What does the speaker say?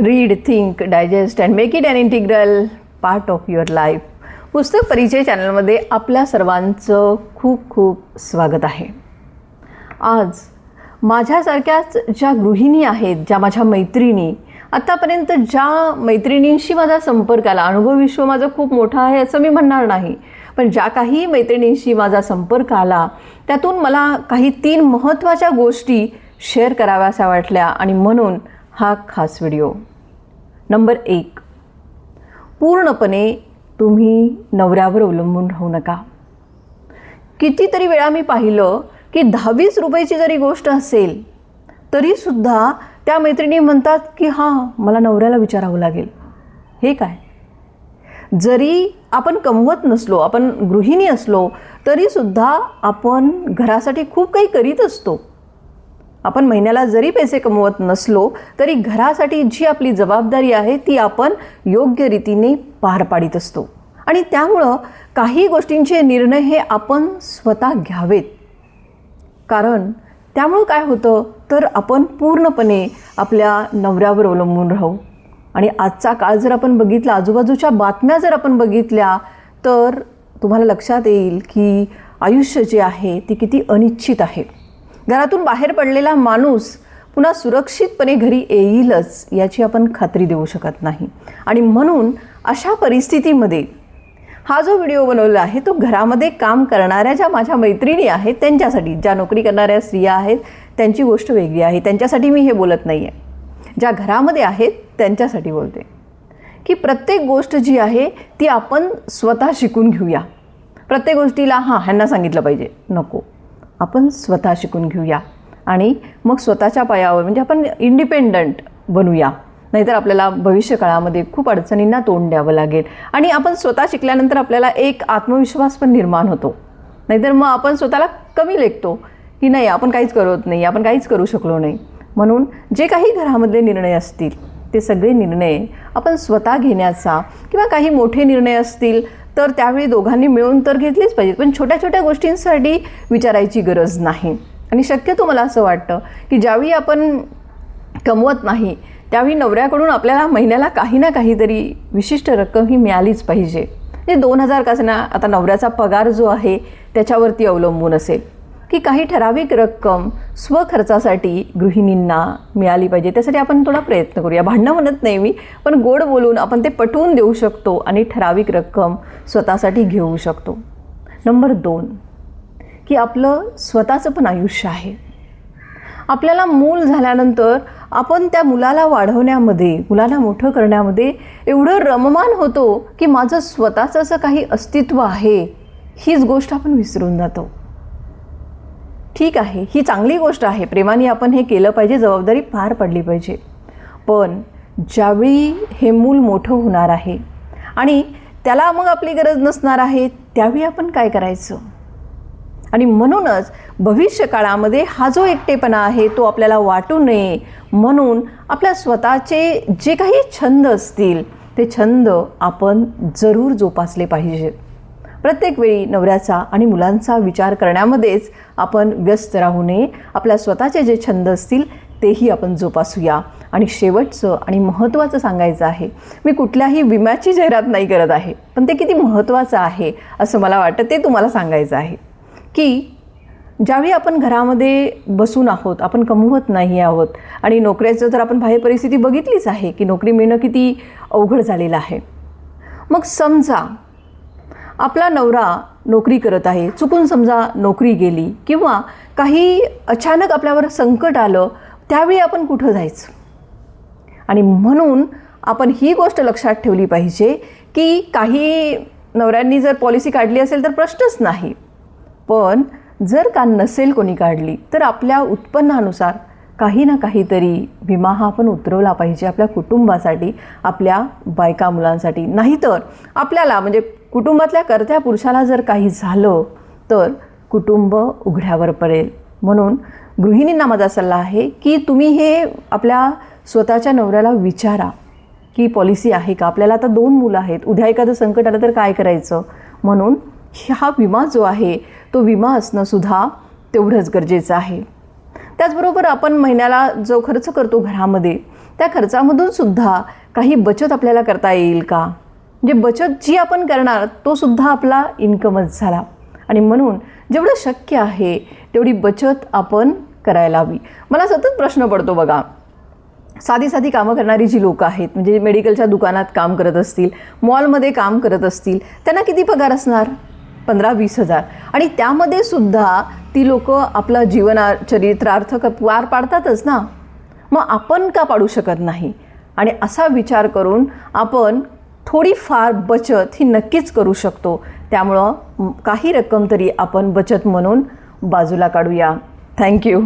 Read think digest and make it an integral part of your life पुस्तक परिचय चॅनलमध्ये आपल्या सर्वांचं खूप खूप स्वागत आहे. आज माझ्यासारख्याच ज्या गृहिणी आहेत ज्या माझ्या मैत्रिणी आत्तापर्यंत ज्या मैत्रिणींशी माझा संपर्क आला अनुभव विश्व माझं खूप मोठं आहे असं मी म्हणणार नाही. पण ज्या काही मैत्रिणींशी माझा संपर्क आला त्यातून मला काही तीन महत्त्वाच्या गोष्टी शेअर कराव्याशा वाटल्या आणि म्हणून हा खास व्हिडिओ नंबर एक. पूर्णपणे तुम्ही नवऱ्यावर अवलंबून राहू नका. कितीतरी वेळा मी पाहिलं की दहावीस रुपयाची जरी गोष्ट असेल तरीसुद्धा त्या मैत्रिणी म्हणतात की हां मला नवऱ्याला विचारावं लागेल. हे काय? जरी आपण कमवत नसलो आपण गृहिणी असलो तरीसुद्धा आपण घरासाठी खूप काही करीत असतो. आपण महिन्याला जरी पैसे कमवत नसलो तरी घरासाठी जी आपली जबाबदारी आहे ती आपण योग्य रीतीने पार पाडित असतो. आणि त्यामुळं काही गोष्टींचे निर्णय हे आपण स्वतः घ्यावेत. कारण त्यामुळं काय होतं तर आपण पूर्णपणे आपल्या नवऱ्यावर अवलंबून राहू. आणि आजचा काळ जर आपण बघितला आजूबाजूच्या बातम्या जर आपण बघितल्या तर तुम्हाला लक्षात येईल की आयुष्य जे आहे ते किती अनिश्चित आहे. घरातून बाहेर पडलेला माणूस पुन्हा सुरक्षितपणे घरी येईलच याची आपण खात्री देऊ शकत नाही. आणि म्हणून अशा परिस्थितीमध्ये हा जो व्हिडिओ बनवला आहे तो घरामध्ये काम करणाऱ्या ज्या माझ्या मैत्रिणी आहेत त्यांच्यासाठी ज्या नोकरी करणाऱ्या स्त्रिया आहेत त्यांची गोष्ट वेगळी आहे. त्यांच्यासाठी मी हे बोलत नाही आहे ज्या घरामध्ये आहेत त्यांच्यासाठी बोलते. की प्रत्येक गोष्ट जी आहे ती आपण स्वतः शिकून घेऊया. प्रत्येक गोष्टीला हां ह्यांना सांगितलं पाहिजे. नको. आपण स्वतः शिकून घेऊया. आणि मग स्वतःच्या पायावर म्हणजे आपण इंडिपेंडंट बनूया. नाहीतर आपल्याला भविष्यकाळामध्ये खूप अडचणींना तोंड द्यावं लागेल. आणि आपण स्वतः शिकल्यानंतर आपल्याला एक आत्मविश्वास पण निर्माण होतो. नाहीतर मग आपण स्वतःला कमी लेखतो की नाही आपण काहीच करत नाही आपण काहीच करू शकलो नाही. म्हणून जे काही घरामधले निर्णय असतील ते सगळे निर्णय आपण स्वतः घेण्याचा किंवा काही मोठे निर्णय असतील तर त्यावेळी दोघांनी मिळून तर घेतलीच पाहिजे पण छोट्या छोट्या गोष्टींसाठी विचारायची गरज नाही. आणि शक्यतो मला असं वाटतं की ज्यावेळी आपण कमवत नाही त्यावेळी नवऱ्याकडून आपल्याला महिन्याला काही ना काहीतरी विशिष्ट रक्कम ही मिळालीच पाहिजे. म्हणजे दोन हजार का ना आता नवऱ्याचा पगार जो आहे त्याच्यावरती अवलंबून असेल. की काही ठराविक रक्कम स्वखर्चासाठी गृहिणींना मिळाली पाहिजे. त्यासाठी आपण थोडा प्रयत्न करूया. भांडणं म्हणत नाही मी पण गोड बोलून आपण ते पटवून देऊ शकतो आणि ठराविक रक्कम स्वतःसाठी घेऊ शकतो. नंबर दोन की आपलं स्वतःचं पण आयुष्य आहे. आपल्याला मूल झाल्यानंतर आपण त्या मुलाला वाढवण्यामध्ये मुलाला मोठं करण्यामध्ये एवढं रममान होतो की माझं स्वतःचं असं काही अस्तित्व आहे हीच गोष्ट आपण विसरून जातो. ठीक आहे ही चांगली गोष्ट आहे. प्रेमाने आपण हे केलं पाहिजे जबाबदारी पार पडली पाहिजे. पण ज्यावेळी हे मूल मोठं होणार आहे आणि त्याला मग आपली गरज नसणार आहे त्यावेळी आपण काय करायचं? आणि म्हणूनच भविष्यकाळामध्ये हा जो एकटेपणा आहे तो आपल्याला वाटू नये. म्हणून आपल्या स्वतःचे जे काही छंद असतील ते छंद आपण जरूर जोपासले पाहिजेत प्रत्येक वेळी नवऱ्याचा आणि मुलांचा विचार करण्यामध्येच आपण व्यस्त राहू नये. आपल्या स्वतःचे जे छंद असतील तेही आपण जोपासूया. आणि शेवटचं आणि महत्त्वाचं सांगायचं आहे मी कुठल्याही विम्याची जाहिरात नाही करत आहे पण ते किती महत्त्वाचं आहे असं मला वाटतं ते तुम्हाला सांगायचं आहे. की ज्यावेळी आपण घरामध्ये बसून आहोत आपण कमवत नाही आहोत आणि नोकऱ्याचं तर आपण बाहेर परिस्थिती बघितलीच आहे की नोकरी मिळणं किती अवघड झालेलं आहे. मग समजा आपला नवरा नोकरी करत आहे चुकून समजा नोकरी गेली किंवा काही अचानक आपल्यावर संकट आलं त्यावेळी आपण कुठं जायचं? आणि म्हणून आपण ही गोष्ट लक्षात ठेवली पाहिजे की काही नवऱ्यांनी जर पॉलिसी काढली असेल तर प्रश्नच नाही. पण जर का नसेल कोणी काढली तर आपल्या उत्पन्नानुसार काही ना काहीतरी विमा हा आपण उतरवला पाहिजे आपल्या कुटुंबासाठी आपल्या बायका मुलांसाठी. नाहीतर आपल्याला म्हणजे कुटुंबातल्या कर्त्या पुरुषाला जर काही झालं तर कुटुंब उघड्यावर पडेल. म्हणून गृहिणींना माझा सल्ला आहे की तुम्ही हे आपल्या स्वतःच्या नवऱ्याला विचारा की पॉलिसी आहे का? आपल्याला आता दोन मुलं आहेत. उद्या एखादं संकट आलं तर काय करायचं? म्हणून हा विमा जो आहे तो विमा असणंसुद्धा तेवढंच गरजेचं आहे. त्याचबरोबर आपण महिन्याला जो खर्च करतो घरामध्ये त्या खर्चामधून सुद्धा काही बचत आपल्याला करता येईल का? म्हणजे बचत जी आपण करणार तो सुद्धा आपला इन्कमच झाला. आणि म्हणून जेवढं शक्य आहे तेवढी बचत आपण करायला हवी. मला सतत प्रश्न पडतो बघा. साधी साधी कामं करणारी जी लोकं आहेत म्हणजे मेडिकलच्या दुकानात काम करत असतील मॉलमध्ये काम करत असतील त्यांना किती पगार असणार? पंधरा वीस हजार. आणि त्यामध्ये सुद्धा ती लोकं आपलं जीवना चरित्रार्थ क पार पाडतातच ना. मग आपण का पाडू शकत नाही? आणि असा विचार करून आपण थोडीफार बचत ही नक्कीच करू शकतो. त्यामुळं काही रक्कम तरी आपण बचत म्हणून बाजूला काढूया. थँक्यू